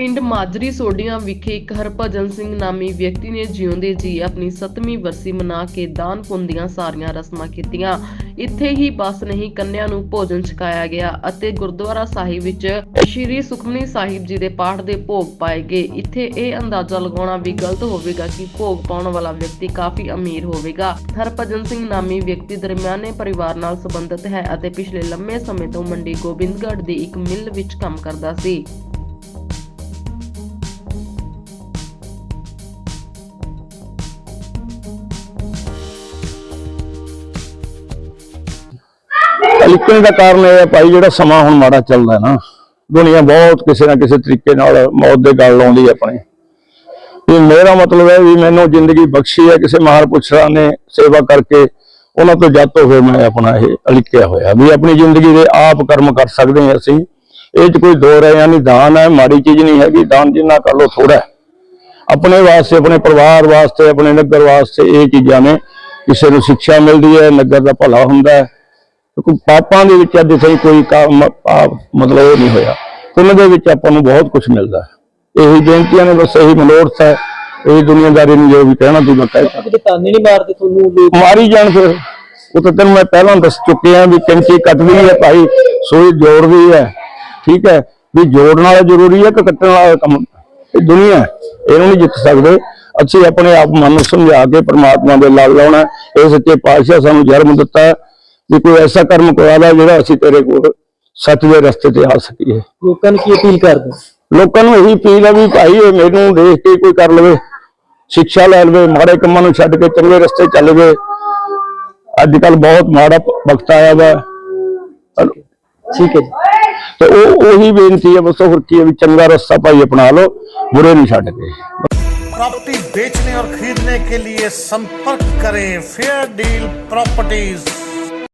ਪਿੰਡ ਮਾਜਰੀ ਸੋਡੀਆਂ ਵਿਖੇ ਇੱਕ ਹਰਭਜਨ ਸਿੰਘ ਨਾਮੀ ਵਿਅਕਤੀ ਨੇ ਜਿਉਂਦੇ ਜੀ ਆਪਣੀ 7ਵੀਂ ਵਰਸੀ ਮਨਾ ਕੇ ਦਾਨ ਪੁੰਨ ਦੀਆਂ ਸਾਰੀਆਂ ਰਸਮਾਂ ਕੀਤੀਆਂ। ਇੱਥੇ ਹੀ ਬਸ ਨਹੀਂ, ਕੰਨਿਆਂ ਨੂੰ ਭੋਜਨ ਛਕਾਇਆ ਗਿਆ ਅਤੇ ਗੁਰਦੁਆਰਾ ਸਾਹਿਬ ਵਿੱਚ ਸ਼੍ਰੀ ਸੁਖਮਨੀ ਸਾਹਿਬ ਜੀ ਦੇ ਪਾਠ ਦੇ ਭੋਗ ਪਾਏ ਗਏ। ਇੱਥੇ ਇਹ ਅੰਦਾਜ਼ਾ ਲਗਾਉਣਾ ਵੀ ਗਲਤ ਹੋਵੇਗਾ ਕਿ ਭੋਗ ਪਾਉਣ ਵਾਲਾ ਵਿਅਕਤੀ ਕਾਫੀ ਅਮੀਰ ਹੋਵੇਗਾ। ਹਰਭਜਨ ਸਿੰਘ ਨਾਮੀ ਵਿਅਕਤੀ ਦਰਮਿਆਨੇ ਪਰਿਵਾਰ ਨਾਲ ਸੰਬੰਧਿਤ ਹੈ ਅਤੇ ਪਿਛਲੇ ਲੰਮੇ ਸਮੇਂ ਤੋਂ ਮੰਡੀ ਗੋਬਿੰਦਗੜ੍ਹ ਦੀ ਇੱਕ ਮਿੱਲ ਵਿੱਚ ਕੰਮ ਕਰਦਾ ਸੀ। ਲਿਖਣ ਦਾ ਕਾਰਨ ਇਹ ਹੈ ਭਾਈ, ਜਿਹੜਾ ਸਮਾਂ ਹੁਣ ਮਾੜਾ ਚੱਲਦਾ ਨਾ, ਦੁਨੀਆ ਬਹੁਤ ਕਿਸੇ ਨਾ ਕਿਸੇ ਤਰੀਕੇ ਨਾਲ ਮੌਤ ਦੇ ਗੱਲ ਲਾਉਂਦੀ ਹੈ ਆਪਣੇ। ਵੀ ਮੇਰਾ ਮਤਲਬ ਹੈ ਵੀ ਮੈਨੂੰ ਜ਼ਿੰਦਗੀ ਬਖਸ਼ੀ ਹੈ, ਕਿਸੇ ਮਹਾਰਪੁਰਸ਼ਾਂ ਨੇ ਸੇਵਾ ਕਰਕੇ ਉਹਨਾਂ ਤੋਂ ਜੱਤ ਹੋਏ ਮੈਂ ਆਪਣਾ ਇਹ ਅਲਿਖਿਆ ਹੋਇਆ। ਵੀ ਆਪਣੀ ਜ਼ਿੰਦਗੀ ਦੇ ਆਪ ਕਰਮ ਕਰ ਸਕਦੇ ਹਾਂ ਅਸੀਂ। ਇਹ ਚ ਕੋਈ ਦੋ ਰਹਿ ਨਹੀਂ, ਦਾਨ ਹੈ, ਮਾੜੀ ਚੀਜ਼ ਨਹੀਂ ਹੈਗੀ, ਦਾਨ ਜਿੰਨਾ ਕਰ ਲੋ ਥੋੜਾ ਆਪਣੇ ਵਾਸਤੇ, ਆਪਣੇ ਪਰਿਵਾਰ ਵਾਸਤੇ, ਆਪਣੇ ਨਗਰ ਵਾਸਤੇ ਇਹ ਚੀਜ਼ਾਂ ਨੇ। ਕਿਸੇ ਨੂੰ ਸਿੱਖਿਆ ਮਿਲਦੀ ਹੈ, ਨਗਰ ਦਾ ਭਲਾ ਹੁੰਦਾ ਹੈ। ਕਿਉਂਕਿ ਪਾਪਾਂ ਦੇ ਵਿੱਚ ਅੱਜ ਸਹੀ ਕੋਈ ਮਤਲਬ ਇਹ ਨਹੀਂ ਹੋਇਆ। ਪੁੰਨ ਦੇ ਵਿੱਚ ਆਪਾਂ ਨੂੰ ਬਹੁਤ ਕੁਝ ਮਿਲਦਾ ਹੈ। ਇਹੀ ਬੇਨਤੀਆਂ ਨੇ ਬਸ ਇਹੀ ਮਨੋਰਥ ਹੈ। ਇਹ ਦੁਨੀਆਦਾਰੀ ਨੂੰ ਜੋ ਵੀ ਕਹਿਣਾ ਸੀ ਮੈਂ ਕਹਿ ਦਿੱਤਾ। ਕਿਤੇ ਤਾਨੇ ਨਹੀਂ ਮਾਰਦੇ ਤੁਹਾਨੂੰ ਲੋਕ। ਮਾਰੀ ਜਾਣ ਫਿਰ। ਉਹ ਤਾਂ ਤੈਨੂੰ ਮੈਂ ਪਹਿਲਾਂ ਦੱਸ ਚੁੱਕਿਆ ਵੀ ਕੈਂਚੀ ਕੱਟਦੀ ਹੈ ਭਾਈ ਸੂਈ ਜੋੜਦੀ ਹੈ। ਠੀਕ ਹੈ ਵੀ ਜੋੜਨ ਵਾਲਾ ਜ਼ਰੂਰੀ ਹੈ ਕਿ ਕੱਟਣ ਵਾਲਾ ਕੰਮ? ਇਹ ਦੁਨੀਆ ਇਹਨੂੰ ਨਹੀਂ ਜਿੱਤ ਸਕਦੇ। ਅਸੀਂ ਆਪਣੇ ਆਪ ਮਨ ਨੂੰ ਸਮਝਾ ਕੇ ਪ੍ਰਮਾਤਮਾ ਦੇ ਲੜ ਲਾਉਣਾ ਇਹ ਸੱਚੇ ਪਾਤਸ਼ਾਹ ਸਾਨੂੰ ਜਨਮ ਦਿੱਤਾ ਹੈ ਵੀ ਕੋਈ ਐਸਾ ਕਰਮ ਕਰਵਾ ਲੈ ਜਿਹੜਾ ਅਸੀਂ ਤੇਰੇ ਕੋਲ ਸੱਚ ਦੇ ਰਸਤੇ ਤੇ ਆ ਸਕੀਏ ਲੋਕਾਂ ਨੂੰ ਕੀ ਅਪੀਲ ਕਰਦੇ ਲੋਕਾਂ ਨੂੰ ਇਹੀ ਅਪੀਲ ਹੈ ਵੀ ਭਾਈ ਇਹ ਮੈਨੂੰ ਦੇਖ ਕੇ ਕੋਈ ਕਰ ਲਵੇ ਸਿੱਖਿਆ ਲੈ ਲਵੇ ਮਾੜੇ ਕੰਮਾਂ ਨੂੰ ਛੱਡ ਕੇ ਚੰਗੇ ਰਸਤੇ ਚੱਲ ਲਵੇ ਅੱਜ ਕੱਲ ਬਹੁਤ ਮਾੜਾ ਵਕਤ ਆਇਆ ਵਾ ਠੀਕ ਹੈ ਜੀ ਤੇ ਉਹ ਉਹੀ ਬੇਨਤੀ ਹੈ ਬਸ ਹੋਰ ਕੀ ਹੈ ਵੀ ਚੰਗਾ ਰਸਤਾ ਭਾਈ ਅਪਣਾ ਲਓ ਬੁਰੇ ਨਹੀਂ ਛੱਡ ਕੇ प्रॉपर्टी बेचने और खरीदने के लिए संपर्क करें फेयर डील प्रॉपर्टीज